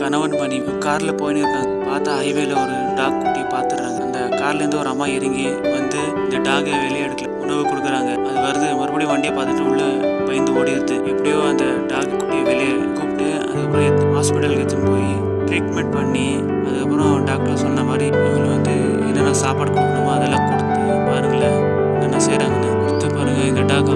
கணவன் மனைவி காரில் போயின்னு இருக்காங்க பார்த்தா ஹைவேல ஒரு டாக் குட்டியை பார்த்துடுறாங்க. அந்த கார்லேருந்து ஒரு அம்மா இறங்கி வந்து இந்த டாகை வெளியே எடுக்கல. உணவு கொடுக்குறாங்க. அது வருது. மறுபடியும் வண்டியை பார்த்துட்டு உள்ள பயந்து ஓடிடுது. எப்படியோ அந்த டாக் குட்டியை வெளியே கூப்பிட்டு அதுக்கப்புறம் ஹாஸ்பிட்டலுக்கு எடுத்துன்னு போய் ட்ரீட்மெண்ட் பண்ணி அதுக்கப்புறம் டாக்டர் சொன்ன மாதிரி இவங்களை வந்து என்னென்ன சாப்பாடு கொடுக்கணுமோ அதெல்லாம் கொடுத்து பாருங்களேன். என்னென்ன செய்கிறாங்கன்னு கொடுத்து பாருங்கள் இந்த டாக்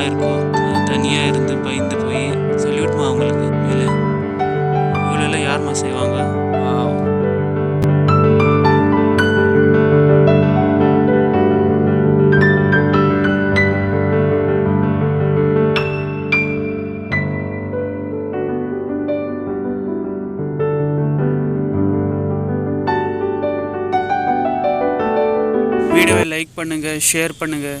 எத்தனை இருக்கும் தனியாக இருந்து பயந்து போய் சல்யூட்மா அவங்களுக்கு மேலே இவ்வளோலாம் யாரும்மா செய்வாங்க? வீடியோவை லைக் பண்ணுங்கள் ஷேர் பண்ணுங்கள்